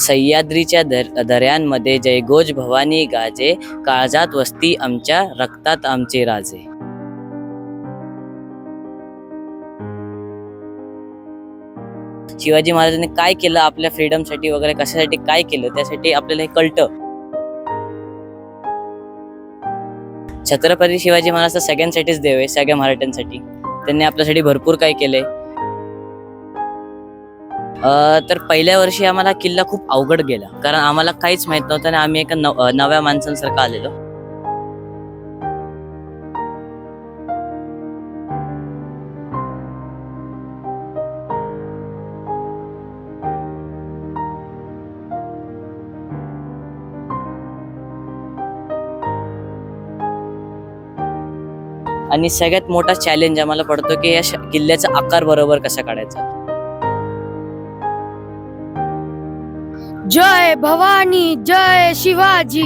सह्याद्रीच्या दर दऱ्यांमध्ये जयघोष भवानी गाजे काळजात वस्ती आमच्या रक्तात आमचे राजे. शिवाजी महाराजांनी काय केलं आपल्या फ्रीडमसाठी वगैरे कशासाठी काय केलं त्यासाठी आपल्याला हे कळतं. छत्रपती शिवाजी महाराज सगळ्यांसाठीच देव आहे सगळ्या मराठ्यांसाठी. त्यांनी आपल्यासाठी भरपूर काय केलंय. तर पहिल्या वर्षी आम्हाला किल्ला खूप अवघड गेला. कारण आम्हाला काहीच माहीत नव्हतं आणि आम्ही एका नव- नव्या माणसांसारखं आलेलो. आणि सगळ्यात मोठा चॅलेंज आम्हाला पडतो की या किल्ल्याचा आकार बरोबर कसा काढायचा? जय भवानी जय शिवाजी.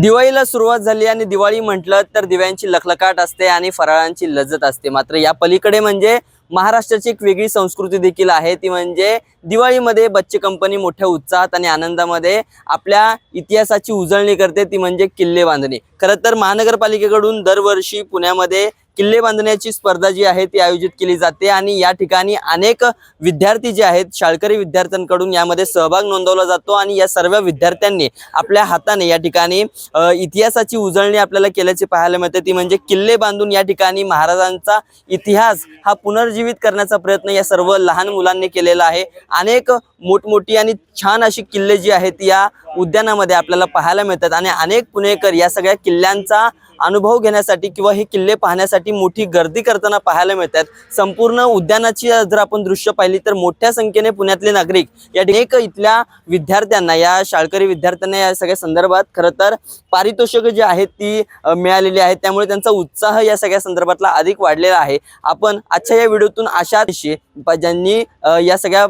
दिवाळीला सुरुवात झाली आणि दिवाळी म्हटलं तर दिव्यांची लखलकाट असते आणि फराळांची लज्जत असते. मात्र या पलीकडे म्हणजे महाराष्ट्राची एक वेगळी संस्कृती देखील आहे. ती म्हणजे दिवाळीमध्ये बच्चे कंपनी मोठ्या उत्साहात आणि आनंदामध्ये आपल्या इतिहासाची उजळणी करते. ती म्हणजे किल्ले बांधणी. खरं तर महानगरपालिकेकडून दरवर्षी पुण्यामध्ये किल्ले बांधण्याची स्पर्धा जी आहे ती आयोजित केली जाते आणि या ठिकाणी अनेक विद्यार्थी जे आहेत शाळकरी विद्यार्थ्यांकडून यामध्ये सहभाग नोंदवला जातो आणि या सर्व विद्यार्थ्यांनी आपल्या हाताने या ठिकाणी इतिहासाची उजळणी आपल्याला केल्याची पाहायला मिळते. ती म्हणजे किल्ले बांधून या ठिकाणी महाराजांचा इतिहास हा पुनर्जीवित करण्याचा प्रयत्न या सर्व लहान मुलांनी केलेला आहे. अनेक मोठमोठी आणि छान अशी किल्ले जी आहेत या उद्यानामध्ये आपल्याला पाहायला मिळतात आणि अनेक पुणेकर या सगळ्या किल्ल्यांचा अनुभव घेण्यासाठी किंवा हे किल्ले पाहण्यासाठी मोठी गर्दी करताना पाहायला मिळतात. संपूर्ण उद्यानाची जर आपण दृश्य पाहिली तर मोठ्या संख्येने पुण्यातले नागरिक या अनेक इथल्या विद्यार्थ्यांना या शाळकरी विद्यार्थ्यांना या सगळ्या संदर्भात खरं तर पारितोषिक जी आहेत ती मिळालेली आहेत. त्यामुळे त्यांचा उत्साह या सगळ्या संदर्भातला अधिक वाढलेला आहे. आपण आजच्या या व्हिडिओतून अशा दिवशी प- ज्यांनी या सगळ्या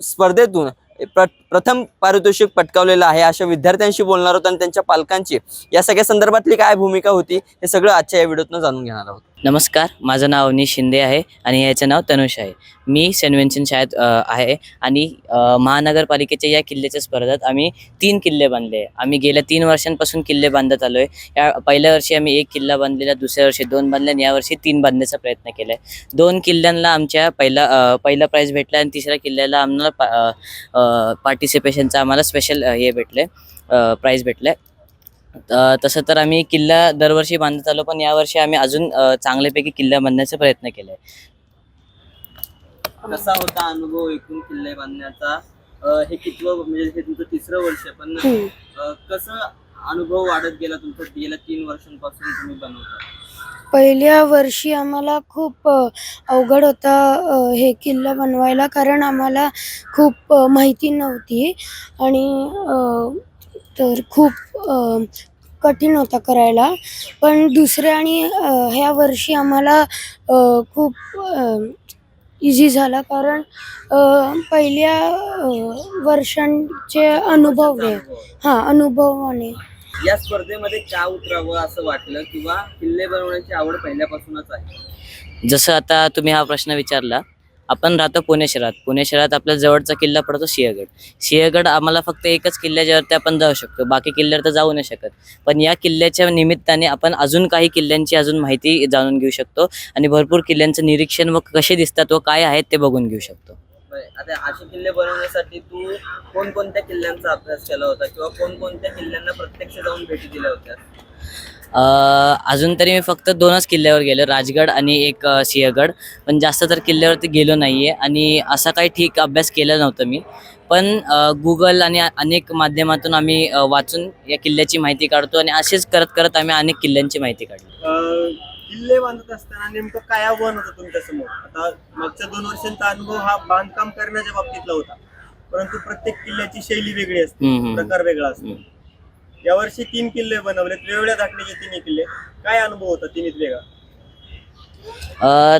स्पर्धेतून प्र प्रथम पारितोषिक पटकावलेलं आहे. अशा विद्यार्थ्यांशी बोलणार आहोत आणि त्यांच्या पालकांची या सगळ्या संदर्भातली काय भूमिका होती हे सगळं आजच्या या व्हिडिओतनं जाणून घेणार आहोत. नमस्कार माझं नाव अवनी शिंदे आहे आणि याचं नाव तनुष आहे. मी सेंट विन्सेंट शाळेत आहे आणि महानगरपालिकेच्या या किल्ल्याच्या स्पर्धेत आम्ही तीन किल्ले बांधले आहे. आम्ही गेल्या तीन वर्षांपासून किल्ले बांधत आलो आहे या पहिल्या वर्षी आम्ही एक किल्ला बांधलेला दुसऱ्या वर्षी दोन बांधले आणि यावर्षी तीन बांधण्याचा प्रयत्न केला आहे दोन किल्ल्यांना आमच्या पहिला पहिला प्राईज भेटला आणि तिसऱ्या किल्ल्याला आम्हाला पा पार्टिसिपेशनचा आम्हाला स्पेशल हे भेटले प्राईज भेटले तसं तर आम्ही किल्ला दरवर्षी बांधत आलो पण यावर्षी आम्ही अजून चांगल्यापैकी किल्ला बांधण्याचा प्रयत्न केलाय. कसा होता अनुभव एकूण किल्ले बांधण्याचा? हे कितवं म्हणजे हे तुमचं तिसरं वर्ष आहे, पण कसं अनुभव वाढत गेला तुमचा? गेल्या तीन वर्षांपासून तुम्ही बनवता. पहिल्या वर्षी आम्हाला खूप अवघड होता हे किल्ला बनवायला कारण आम्हाला खूप माहिती नव्हती आणि तर खूप कठीण होता करायला. पण दुसऱ्या आणि ह्या वर्षी आम्हाला खूप इझी झाला कारण पहिल्या वर्षांचे अनुभव आहे हां अनुभवाने. या स्पर्धेमध्ये का उतरावं असं वाटलं किंवा किल्ले बनवण्याची आवड पहिल्यापासूनच आहे? जसं आता तुम्ही हा प्रश्न विचारला आपण राहतो पुणे शहरात. पुणे शहरात आपल्या जवळचा किल्ला पडतो सिंहगड. सिंहगड आम्हाला फक्त एकच किल्ल्याच्यावरती आपण जाऊ शकतो. बाकी किल्ल्यावर तर जाऊ नाही शकत. पण या किल्ल्याच्या निमित्ताने आपण अजून काही किल्ल्यांची अजून माहिती जाणून घेऊ शकतो आणि भरपूर किल्ल्यांचं निरीक्षण व कसे दिसतात व काय आहेत ते बघून घेऊ शकतो. आता असे किल्ले बनवण्यासाठी तू कोणकोणत्या किल्ल्यांचा अभ्यास केला होता किंवा कोणकोणत्या किल्ल्यांना प्रत्यक्ष जाऊन भेटी दिल्या होत्या? अ, अजून तरी मी फक्त दोनच किल्ल्यावर गेलो राजगड आणि एक सिंहगड. पण जास्त तर किल्ल्यावरती गेलो नाही आहे आणि असा काही ठीक अभ्यास केला नव्हता मी. पण गुगल आणि अनेक माध्यमातून आम्ही वाचून या किल्ल्याची माहिती काढतो आणि असेच करत करत आम्ही अनेक किल्ल्यांची माहिती काढली. अं, किल्ले बांधत असताना नेमकं काय आव्हान होतं तुमच्यासमोर? आता मागच्या दोन वर्षांचा अनुभव हा बांधकाम करण्याच्या बाबतीतला होता. परंतु प्रत्येक किल्ल्याची शैली वेगळी असते. प्रकार वेगळा असतो. यावर्षी तीन किल्ले बनवलेत वेगवेगळ्या धाटणीचे तिन्ही किल्ले. काय अनुभव होता तिन्हीत वेगळा?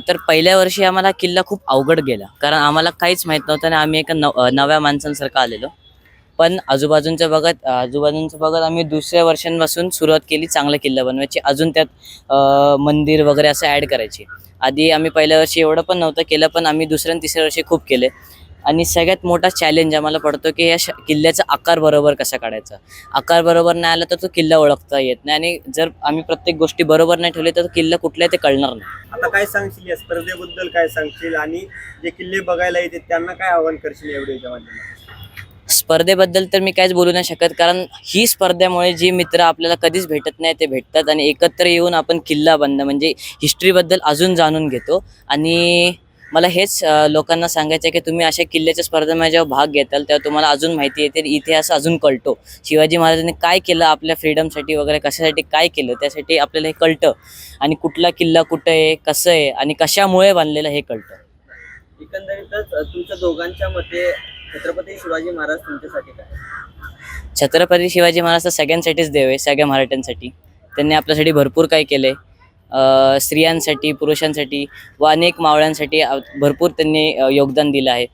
तर पहिल्या वर्षी आम्हाला किल्ला खूप अवघड गेला. कारण आम्हाला काहीच माहीत नव्हतं आणि आम्ही एका नव्या माणसांसारखं आलेलो. पण आजूबाजूंचं बघत आजूबाजूंचं बघत आम्ही दुसऱ्या वर्षांपासून सुरुवात केली चांगला किल्ला बनवायची. अजून त्यात मंदिर वगैरे असं ॲड करायची. आधी आम्ही पहिल्या वर्षी एवढं पण नव्हतं केलं पण आम्ही दुसऱ्या आणि तिसऱ्या वर्षी खूप केले. आणि सगळ्यात मोठा चॅलेंज आम्हाला पडतो की या श- किल्ल्याचा आकार बरोबर कसा काढायचा? आकार बरोबर नाही आला तर तो किल्ला ओळखता येत नाही. आणि जर आम्ही प्रत्येक गोष्टी बरोबर नाही ठेवली तर तो किल्ला कुठला ते कळणार नाही. आता काय सांगशील या स्पर्धेबद्दल काय सांगशील? आणि जे किल्ले बघायला येते त्यांना काय आव्हान करशील एवढे स्पर्धेबद्दल तर मी काहीच बोलू नाही शकत कारण ही स्पर्धेमुळे जी मित्र आपल्याला कधीच भेटत नाही ते भेटतात आणि एकत्र येऊन आपण किल्ला बंद म्हणजे हिस्ट्रीबद्दल अजून जाणून घेतो. आणि मला हेच लोकांना सांगायचं आहे की तुम्ही अशा किल्ल्याच्या स्पर्धेमध्ये जेव्हा भाग घेताल तेव्हा तुम्हाला अजून माहिती येते इतिहास अजून कळतो. शिवाजी महाराजांनी काय केलं आपल्या फ्रीडमसाठी वगैरे कशासाठी काय केलं त्यासाठी आपल्याला हे कळतं. आणि कुठला किल्ला कुठं आहे कसं आहे आणि कशामुळे बांधलेलं हे कळतं. एकंदरीतच तुमच्या दोघांच्या मते छत्रपती शिवाजी महाराज तुमच्यासाठी काय? छत्रपती शिवाजी महाराज तर सगळ्यांसाठीच देव आहे सगळ्या मराठ्यांसाठी. त्यांनी आपल्यासाठी भरपूर काही केले स्त्रियांसाठी पुरुषांसाठी व अनेक मावळ्यांसाठी भरपूर त्यांनी अ, योगदान दिलं आहे.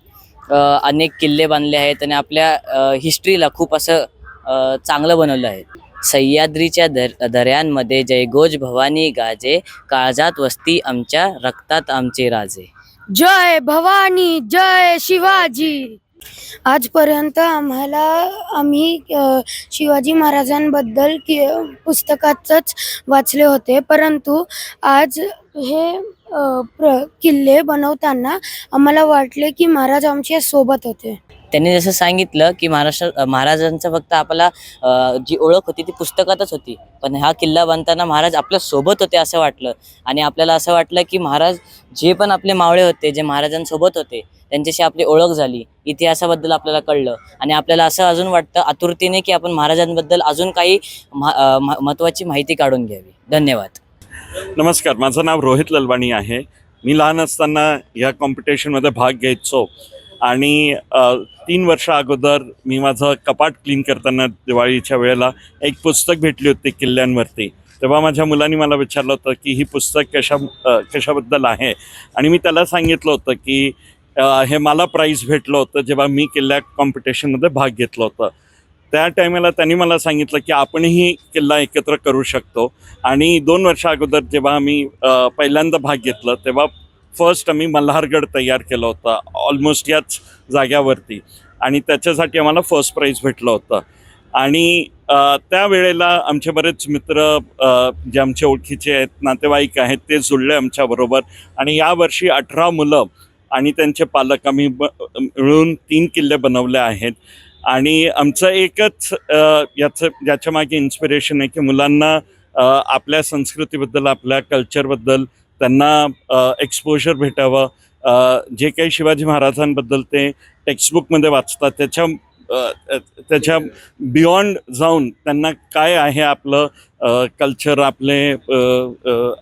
अ, अनेक किल्ले बांधले आहेत आणि आपल्या हिस्ट्रीला खूप असं अ, चांगलं बनवलं आहे. सह्याद्रीच्या दर दऱ्यांमध्ये जयघोष भवानी गाजे काळजात वस्ती आमच्या रक्तात आमचे राजे. जय भवानी जय शिवाजी. आजपर्यंत आम्हाला आम्ही शिवाजी महाराजांबद्दल कि पुस्तकातच वाचले होते. परंतु आज हे प्र किल्ले बनवताना आम्हाला वाटले की महाराज आमच्यासोबत होते. त्यांनी जसं सांगितलं की महाराष्ट्र महाराजांचं फक्त आपला जी ओळख होती ती पुस्तकातच होती. पण हा किल्ला बांधताना महाराज आपल्यासोबत होते असं वाटलं. आणि आपल्याला असं वाटलं की महाराज जे पण आपले मावळे होते जे महाराजांसोबत होते त्यांच्याशी आपली ओळख झाली. इतिहासाबद्दल आपल्याला कळलं. आणि आपल्याला असं अजून वाटतं आतुरतेने की आपण महाराजांबद्दल अजून काही महा- महत्त्वाची माहिती काढून घ्यावी. धन्यवाद. नमस्कार माझं नाव रोहित ललवाणी आहे. मी लहान असताना या कॉम्पिटिशनमध्ये भाग घ्यायचो. आणि तीन वर्ष अगोदर मी माझं कपाट क्लीन करताना दिवाळीच्या वेळेला एक पुस्तक भेटली होती किल्ल्यांवरती. तेव्हा माझ्या मुलांनी मला विचारलं होतं की ही पुस्तक कशा कशाबद्दल आहे? आणि मी त्याला सांगितलं होतं की हे मला प्राईज भेटलं होतं जेव्हा मी किल्ल्या कॉम्पिटिशनमध्ये भाग घेतलं होतं. त्या टायमाला त्यांनी मला सांगितलं की आपणही किल्ला एकत्र करू शकतो. आणि दोन वर्षा अगोदर जेव्हा आम्ही पहिल्यांदा भाग घेतला तेव्हा फर्स्ट आम्ही मल्हारगड तयार केलं होतं ऑलमोस्ट याच जाग्यावरती. आणि त्याच्यासाठी आम्हाला फर्स्ट प्राईज भेटलं होतं. आणि त्यावेळेला आमचे बरेच मित्र जे आमचे ओळखीचे आहेत नातेवाईक आहेत ते जुळले आमच्याबरोबर आणि यावर्षी अठरा मुलं आणि त्यांचे पालक आम्ही ब मिळून तीन किल्ले बनवले आहेत. आणि आमचं एकच याचं याच्यामागे इन्स्पिरेशन आहे की मुलांना आपल्या संस्कृतीबद्दल आपल्या कल्चरबद्दल त्यांना एक्सपोजर भेटावं. जे काही शिवाजी महाराजांबद्दल ते टेक्स्टबुकमध्ये वाचतात त्याच्या त्याच्या बियॉन्ड जाऊन त्यांना काय आहे आपलं कल्चर आपले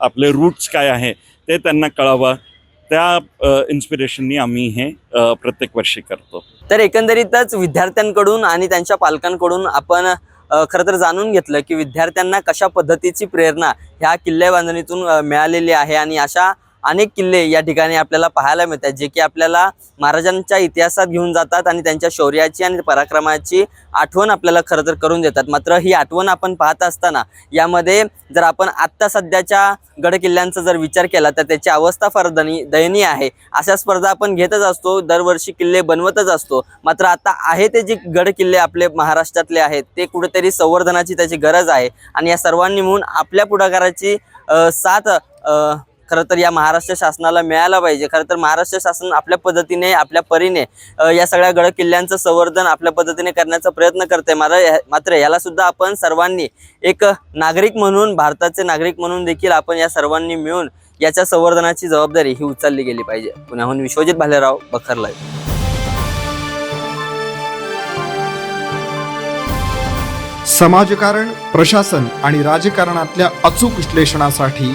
आपले रूट्स काय आहे ते त्यांना कळावं. त्या इन्स्पिरेशननी आम्ही हे प्रत्येक वर्षी करतो. तर एकंदरीतच विद्यार्थ्यांकडून आणि त्यांच्या पालकांकडून आपण खरं तर जाणून घेतलं की विद्यार्थ्यांना कशा पद्धतीची प्रेरणा ह्या किल्ले बांधणीतून मिळालेली आहे आणि अशा अनेक किल्ले या ठिकाणी आपल्याला पाहायला मिळतात जे की आपल्याला महाराजांच्या इतिहासात घेऊन जातात आणि त्यांच्या शौर्याची आणि पराक्रमाची आठवण आपल्याला खरं तर करून देतात. मात्र ही आठवण आपण पाहत असताना यामध्ये जर आपण आत्ता सध्याच्या गड किल्ल्यांचा जर विचार केला तर त्याची अवस्था फार दनी दयनीय आहे. अशा स्पर्धा आपण घेतच असतो दरवर्षी किल्ले बनवतच असतो. मात्र आता आहे ते जे गड किल्ले आपले महाराष्ट्रातले आहेत ते कुठेतरी संवर्धनाची त्याची गरज आहे. आणि या सर्वांनी म्हणून आपल्या पुढाकाराची साथ खरं तर या महाराष्ट्र शासनाला मिळायला पाहिजे. खरं तर महाराष्ट्र शासन आपल्या पद्धतीने आपल्या परीने या सगळ्या गड किल्ल्यांचं संवर्धन आपल्या पद्धतीने करण्याचा प्रयत्न करते मात्र मात्र याला सुद्धा आपण सर्वांनी एक नागरिक म्हणून भारताचे नागरिक म्हणून देखील आपण या सर्वांनी मिळून याच्या संवर्धनाची जबाबदारी ही उचलली गेली पाहिजे. पुण्याहून विश्वजित भालेराव बखर समाजकारण प्रशासन आणि राजकारणातल्या अचूक विश्लेषणासाठी